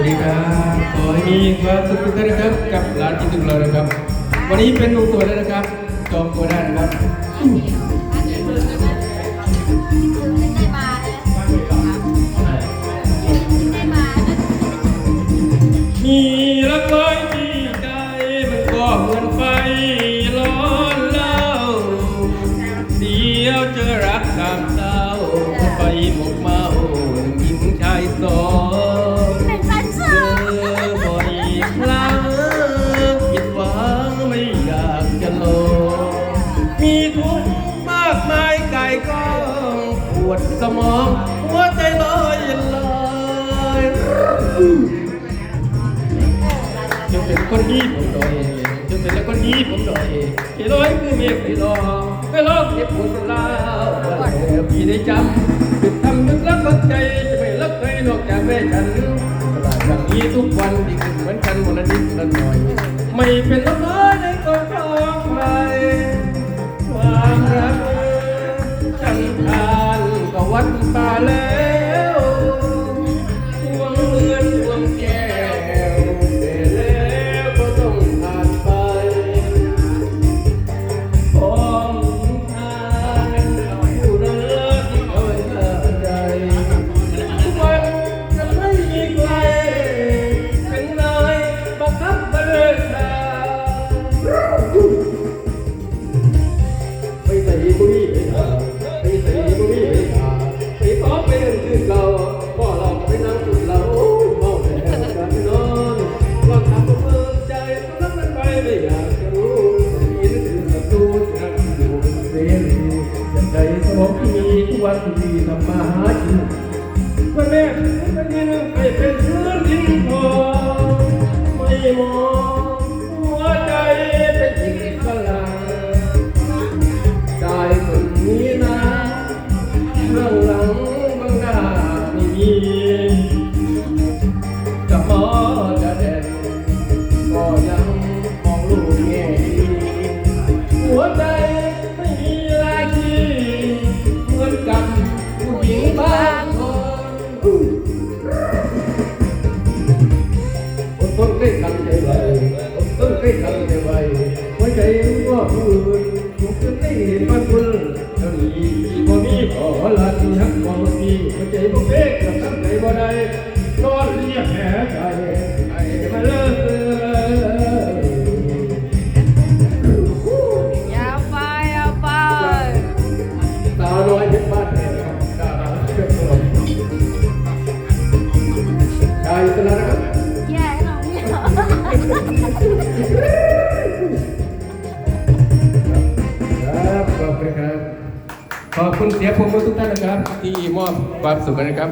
วัสดีครับ ขอให้มีความสุขทุกท่านนะครับ กับร้านกินถึงเรานะครับ วันนี้เป็นหนุ่มสวแล้วนะครับ จองตัวได้นะครับมีรักไว้ที่ใจมันก็เหมือนไฟร้อนเล่าเดียวเจอรักสามเศร้าไปหมกมา สมองหัวใจลอยลอยจะเป็นคนนี้ผมดอยจะเป็นแล้วคนนี้ผมดอยที่ร้อยคือเมียที่รอไม่รอเก็บปวดลาววันแรกพี่ได้จำปิดทำนึกรักคนใจจะไม่รักใครนอกจากแม่ฉันตลาดอย่างนี้ทุกวันดีขึ้นเหมือนกันวันละนิดละหน่อย ไม่เป็นละเมอในกองทอง ต ของที่มีทุกวันที่ทำมาหากินวันแม่ไปยืนไปเป็นเชื้อดินทอไม่มองหัวใจเป็นสิ่งฝรั่งใจคนนี้นะเรื่องหลังบางหน้าไม่มี อดทนได้ทำใจไว้อดทนได้ทำใจไว้หัวใจว่าผู้อื่นผมจะได้มันคน ขอบคุณเสียงปรบมือทุกท่านนะครับ ที่มอบความสุขนะครับ